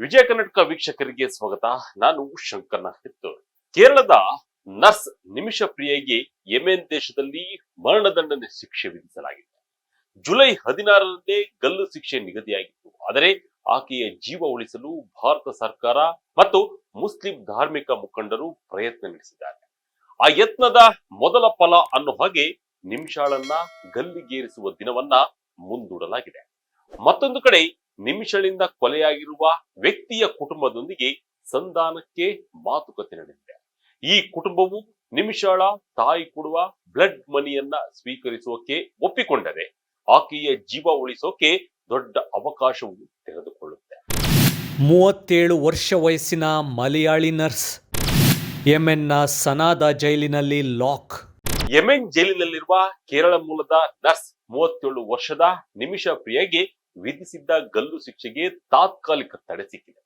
ವಿಜಯ ಕರ್ನಾಟಕ ವೀಕ್ಷಕರಿಗೆ ಸ್ವಾಗತ. ನಾನು ಶಂಕರ್ನ ನಾಗಿತ್ತು ಕೇರಳದ ನರ್ಸ್ ನಿಮಿಷ ಪ್ರಿಯೆಗೆ ಯೆಮೆನ್ ದೇಶದಲ್ಲಿ ಮರಣದಂಡನೆ ಶಿಕ್ಷೆ ವಿಧಿಸಲಾಗಿದೆ. ಜುಲೈ ಹದಿನಾರರಂದೇ ಗಲ್ಲು ಶಿಕ್ಷೆ ನಿಗದಿಯಾಗಿತ್ತು. ಆದರೆ ಆಕೆಯ ಜೀವ ಉಳಿಸಲು ಭಾರತ ಸರ್ಕಾರ ಮತ್ತು ಮುಸ್ಲಿಂ ಧಾರ್ಮಿಕ ಮುಖಂಡರು ಪ್ರಯತ್ನ ನಡೆಸಿದ್ದಾರೆ. ಆ ಯತ್ನದ ಮೊದಲ ಫಲ ಅನ್ನೋ ಹಾಗೆ ನಿಮಿಷಾಳನ್ನ ಗಲ್ಲಿಗೇರಿಸುವ ದಿನವನ್ನ ಮುಂದೂಡಲಾಗಿದೆ. ಮತ್ತೊಂದು ಕಡೆ ನಿಮಿಷಳಿಂದ ಕೊಲೆಯಾಗಿರುವ ವ್ಯಕ್ತಿಯ ಕುಟುಂಬದೊಂದಿಗೆ ಸಂಧಾನಕ್ಕೆ ಮಾತುಕತೆ ನಡೆದಿದೆ. ಈ ಕುಟುಂಬವು ನಿಮಿಷಾಳ ತಾಯಿ ಕೊಡುವ ಬ್ಲಡ್ ಮನಿಯನ್ನ ಸ್ವೀಕರಿಸೋಕೆ ಒಪ್ಪಿಕೊಂಡರೆ ಆಕೆಯ ಜೀವ ಉಳಿಸೋಕೆ ದೊಡ್ಡ ಅವಕಾಶವು ತೆರೆದುಕೊಳ್ಳುತ್ತೆ ಮೂವತ್ತೇಳು ವರ್ಷ ವಯಸ್ಸಿನ ಮಲಯಾಳಿ ನರ್ಸ್ ಯೆಮೆನ್ನ ಸನಾದ ಜೈಲಿನಲ್ಲಿ ಲಾಕ್. ಯೆಮೆನ್ ಜೈಲಿನಲ್ಲಿರುವ ಕೇರಳ ಮೂಲದ ನರ್ಸ್ ಮೂವತ್ತೇಳು ವರ್ಷದ ನಿಮಿಷ ಪ್ರಿಯಗೆ ವಿಧಿಸಿದ್ದ ಗಲ್ಲು ಶಿಕ್ಷೆಗೆ ತಾತ್ಕಾಲಿಕ ತಡೆ ಸಿಕ್ಕಿದೆ.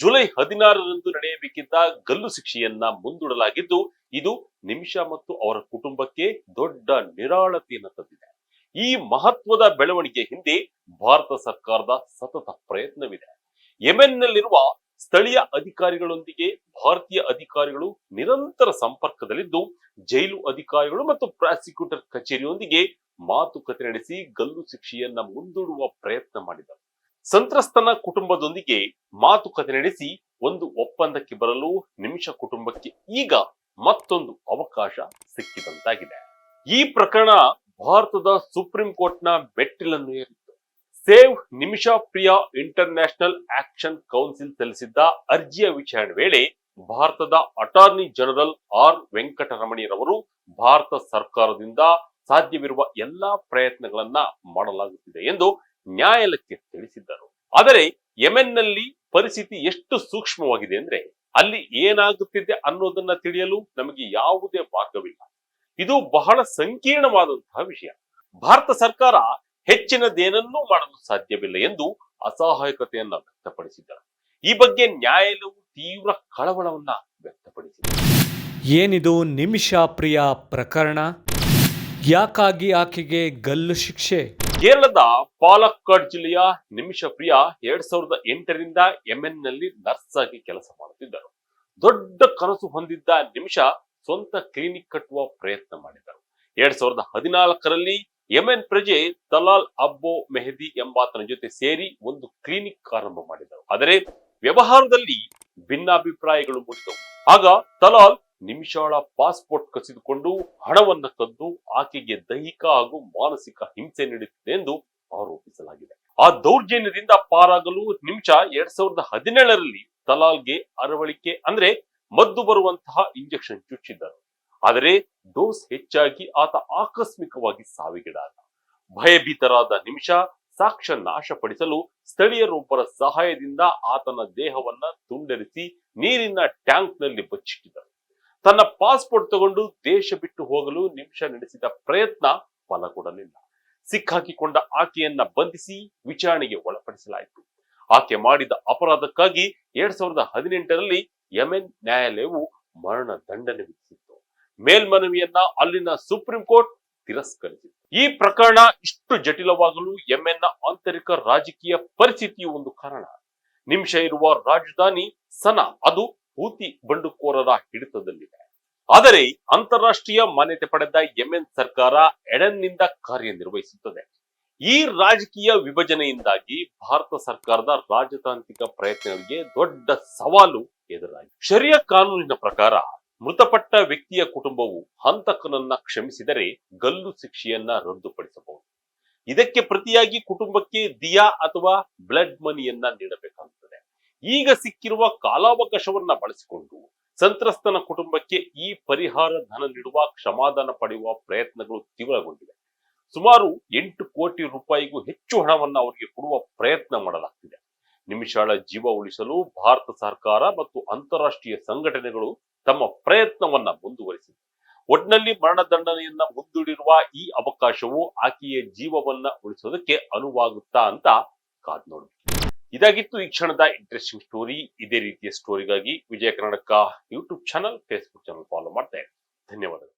ಜುಲೈ ಹದಿನಾರರಂದು ನಡೆಯಬೇಕಿದ್ದ ಗಲ್ಲು ಶಿಕ್ಷೆಯನ್ನ ಮುಂದೂಡಲಾಗಿದ್ದು, ಇದು ನಿಮಿಷ ಮತ್ತು ಅವರ ಕುಟುಂಬಕ್ಕೆ ದೊಡ್ಡ ನಿರಾಳತೆಯನ್ನು ತಂದಿದೆ. ಈ ಮಹತ್ವದ ಬೆಳವಣಿಗೆ ಹಿಂದೆ ಭಾರತ ಸರ್ಕಾರದ ಸತತ ಪ್ರಯತ್ನವಿದೆ. ಯೆಮೆನ್ನಲ್ಲಿರುವ ಸ್ಥಳೀಯ ಅಧಿಕಾರಿಗಳೊಂದಿಗೆ ಭಾರತೀಯ ಅಧಿಕಾರಿಗಳು ನಿರಂತರ ಸಂಪರ್ಕದಲ್ಲಿದ್ದು, ಜೈಲು ಅಧಿಕಾರಿಗಳು ಮತ್ತು ಪ್ರಾಸಿಕ್ಯೂಟರ್ ಕಚೇರಿಯೊಂದಿಗೆ ಮಾತುಕತೆ ನಡೆಸಿ ಗಲ್ಲು ಶಿಕ್ಷೆಯನ್ನ ಮುಂದೂಡುವ ಪ್ರಯತ್ನ ಮಾಡಿದರು ಸಂತ್ರಸ್ತನ ಕುಟುಂಬದೊಂದಿಗೆ ಮಾತುಕತೆ ನಡೆಸಿ ಒಂದು ಒಪ್ಪಂದಕ್ಕೆ ಬರಲು ನಿಮಿಷ ಕುಟುಂಬಕ್ಕೆ ಈಗ ಮತ್ತೊಂದು ಅವಕಾಶ ಸಿಕ್ಕಿದಂತಾಗಿದೆ. ಈ ಪ್ರಕರಣ ಭಾರತದ ಸುಪ್ರೀಂ ಕೋರ್ಟ್ನ ಮೆಟ್ಟಿಲನ್ನು ಏರಿತ್ತು. Save Nimisha Priya international action council ಸಲ್ಲಿಸಿದ್ದ ಅರ್ಜಿಯ ವಿಚಾರಣೆ ವೇಳೆ ಭಾರತದ ಅಟಾರ್ನಿ ಜನರಲ್ ಆರ್ ವೆಂಕಟರಮಣಿರವರು ಭಾರತ ಸರ್ಕಾರದಿಂದ ಸಾಧ್ಯವಿರುವ ಎಲ್ಲಾ ಪ್ರಯತ್ನಗಳನ್ನ ಮಾಡಲಾಗುತ್ತಿದೆ ಎಂದು ನ್ಯಾಯಾಲಯಕ್ಕೆ ತಿಳಿಸಿದ್ದರು. ಆದರೆ ಯೆಮೆನ್ನಲ್ಲಿ ಪರಿಸ್ಥಿತಿ ಎಷ್ಟು ಸೂಕ್ಷ್ಮವಾಗಿದೆ ಅಂದ್ರೆ ಅಲ್ಲಿ ಏನಾಗುತ್ತಿದೆ ಅನ್ನೋದನ್ನ ತಿಳಿಯಲು ನಮಗೆ ಯಾವುದೇ ಮಾರ್ಗವಿಲ್ಲ. ಇದು ಬಹಳ ಸಂಕೀರ್ಣವಾದಂತಹ ವಿಷಯ. ಭಾರತ ಸರ್ಕಾರ ಹೆಚ್ಚಿನದೇನನ್ನೂ ಮಾಡಲು ಸಾಧ್ಯವಿಲ್ಲ ಎಂದು ಅಸಹಾಯಕತೆಯನ್ನ ವ್ಯಕ್ತಪಡಿಸಿದ್ದಾರೆ. ಈ ಬಗ್ಗೆ ನ್ಯಾಯಾಲಯವು ತೀವ್ರ ಕಳವಳವನ್ನ ವ್ಯಕ್ತಪಡಿಸಿದೆ. ಏನಿದು ನಿಮಿಷ ಪ್ರಿಯ ಪ್ರಕರಣ? ಯಾಕಾಗಿ ಆಕೆಗೆ ಗಲ್ಲು ಶಿಕ್ಷೆ? ಕೇರಳದ ಪಾಲಕ್ಕಾಡ್ ಜಿಲ್ಲೆಯ ನಿಮಿಷ ಪ್ರಿಯ ಎರಡ್ ಸಾವಿರದ ಎಂಟರಿಂದ ಯೆಮೆನ್ನಲ್ಲಿ ನರ್ಸ್ ಆಗಿ ಕೆಲಸ ಮಾಡುತ್ತಿದ್ದರು. ದೊಡ್ಡ ಕನಸು ಹೊಂದಿದ್ದ ನಿಮಿಷ ಸ್ವಂತ ಕ್ಲಿನಿಕ್ ಕಟ್ಟುವ ಪ್ರಯತ್ನ ಮಾಡಿದರು. ಎರಡ್ ಸಾವಿರದ ಹದಿನಾಲ್ಕರಲ್ಲಿ ಯೆಮೆನ್ ಪ್ರಜೆ ತಲಾಲ್ ಅಬ್ಬೋ ಮೆಹದಿ ಎಂಬಾತನ ಜೊತೆ ಸೇರಿ ಒಂದು ಕ್ಲಿನಿಕ್ ಆರಂಭ ಮಾಡಿದರು. ಆದರೆ ವ್ಯವಹಾರದಲ್ಲಿ ಭಿನ್ನಾಭಿಪ್ರಾಯಗಳು ಮೂಡಿದವು. ಆಗ ತಲಾಲ್ ನಿಮಿಷಾಳ ಪಾಸ್ಪೋರ್ಟ್ ಕಸಿದುಕೊಂಡು ಹಣವನ್ನ ಕದ್ದು ಆಕೆಗೆ ದೈಹಿಕ ಹಾಗೂ ಮಾನಸಿಕ ಹಿಂಸೆ ನೀಡುತ್ತಿದೆ ಎಂದು ಆರೋಪಿಸಲಾಗಿದೆ. ಆ ದೌರ್ಜನ್ಯದಿಂದ ಪಾರಾಗಲು ನಿಮಿಷ ಎರಡ್ ಸಾವಿರದ ಹದಿನೇಳರಲ್ಲಿ ತಲಾಲ್ಗೆ ಅರವಳಿಕೆ ಅಂದ್ರೆ ಮದ್ದು ಬರುವಂತಹ ಇಂಜೆಕ್ಷನ್ ಚುಚ್ಚಿದ್ದರು. ಆದರೆ ಡೋಸ್ ಹೆಚ್ಚಾಗಿ ಆತ ಆಕಸ್ಮಿಕವಾಗಿ ಸಾವಿಗೀಡಾದ. ಭಯಭೀತರಾದ ನಿಮಿಷ ಸಾಕ್ಷ್ಯ ನಾಶಪಡಿಸಲು ಸ್ಥಳೀಯರೊಬ್ಬರ ಸಹಾಯದಿಂದ ಆತನ ದೇಹವನ್ನ ತುಂಡರಿಸಿ ನೀರಿನ ಟ್ಯಾಂಕ್ನಲ್ಲಿ ಬಚ್ಚಿಟ್ಟಿದ್ದರು ತನ್ನ ಪಾಸ್ಪೋರ್ಟ್ ತಗೊಂಡು ದೇಶ ಬಿಟ್ಟು ಹೋಗಲು ನಿಮಿಷ ನಡೆಸಿದ ಪ್ರಯತ್ನ ಫಲ ಕೊಡಲಿಲ್ಲ. ಸಿಕ್ಕಾಕಿಕೊಂಡ ಆಕೆಯನ್ನ ಬಂಧಿಸಿ ವಿಚಾರಣೆಗೆ ಒಳಪಡಿಸಲಾಯಿತು. ಆಕೆ ಮಾಡಿದ ಅಪರಾಧಕ್ಕಾಗಿ ಎರಡ್ ಸಾವಿರದ ಹದಿನೆಂಟರಲ್ಲಿ ಯಮೆನ್ ನ್ಯಾಯಾಲಯವು ಮರಣ ದಂಡನೆ ವಿಧಿಸಿತ್ತು. ಮೇಲ್ಮನವಿಯನ್ನ ಅಲ್ಲಿನ ಸುಪ್ರೀಂ ಕೋರ್ಟ್ ತಿರಸ್ಕರಿಸಿತ್ತು. ಈ ಪ್ರಕರಣ ಇಷ್ಟು ಜಟಿಲವಾಗಲು ಯಮೆನ್ನ ಆಂತರಿಕ ರಾಜಕೀಯ ಪರಿಸ್ಥಿತಿಯು ಒಂದು ಕಾರಣ. ನಿಮಿಷ ಇರುವ ರಾಜಧಾನಿ ಸನಾ, ಅದು ಹೂತಿ ಬಂಡುಕೋರರ ಹಿಡಿತದಲ್ಲಿದೆ. ಆದರೆ ಅಂತಾರಾಷ್ಟ್ರೀಯ ಮಾನ್ಯತೆ ಪಡೆದ ಯೆಮೆನ್ ಸರ್ಕಾರ ಎಡನ್ನಿಂದ ಕಾರ್ಯನಿರ್ವಹಿಸುತ್ತದೆ. ಈ ರಾಜಕೀಯ ವಿಭಜನೆಯಿಂದಾಗಿ ಭಾರತ ಸರ್ಕಾರದ ರಾಜತಾಂತ್ರಿಕ ಪ್ರಯತ್ನಗಳಿಗೆ ದೊಡ್ಡ ಸವಾಲು ಎದುರಾಗಿದೆ. ಶರಿಯ ಕಾನೂನಿನ ಪ್ರಕಾರ ಮೃತಪಟ್ಟ ವ್ಯಕ್ತಿಯ ಕುಟುಂಬವು ಹಂತಕನನ್ನ ಕ್ಷಮಿಸಿದರೆ ಗಲ್ಲು ಶಿಕ್ಷೆಯನ್ನ ರದ್ದುಪಡಿಸಬಹುದು. ಇದಕ್ಕೆ ಪ್ರತಿಯಾಗಿ ಕುಟುಂಬಕ್ಕೆ ದಿಯಾ ಅಥವಾ ಬ್ಲಡ್ ಮನಿಯನ್ನ ನೀಡಬೇಕಾಗುತ್ತದೆ ಈಗ ಸಿಕ್ಕಿರುವ ಕಾಲಾವಕಾಶವನ್ನ ಬಳಸಿಕೊಂಡು ಸಂತ್ರಸ್ತನ ಕುಟುಂಬಕ್ಕೆ ಈ ಪರಿಹಾರ ಧನ ನೀಡುವ, ಕ್ಷಮಾದಾನ ಪಡೆಯುವ ಪ್ರಯತ್ನಗಳು ತೀವ್ರಗೊಂಡಿವೆ. ಸುಮಾರು ಎಂಟು ಕೋಟಿ ರೂಪಾಯಿಗೂ ಹೆಚ್ಚು ಹಣವನ್ನು ಅವರಿಗೆ ಕೊಡುವ ಪ್ರಯತ್ನ ಮಾಡಲಾಗ್ತಿದೆ. ನಿಮಿಷಾಳ ಜೀವ ಉಳಿಸಲು ಭಾರತ ಸರ್ಕಾರ ಮತ್ತು ಅಂತಾರಾಷ್ಟ್ರೀಯ ಸಂಘಟನೆಗಳು ತಮ್ಮ ಪ್ರಯತ್ನವನ್ನ ಮುಂದುವರಿಸಿದೆ ಒಟ್ನಲ್ಲಿ ಮರಣದಂಡನೆಯನ್ನ ಮುಂದೂಡಿರುವ ಈ ಅವಕಾಶವು ಆಕೆಯ ಜೀವವನ್ನ ಉಳಿಸೋದಕ್ಕೆ ಅನುವಾಗುತ್ತಾ ಅಂತ ಕಾದ್ ಇದಾಗಿತ್ತು ಈ ಕ್ಷಣದ ಇಂಟ್ರೆಸ್ಟಿಂಗ್ ಸ್ಟೋರಿ ಇದೇ ರೀತಿಯ ಸ್ಟೋರಿಗಾಗಿ Vijaya Karnataka YouTube channel Facebook channel follow ಮಾಡ್ತಾ ಧನ್ಯವಾದಗಳು.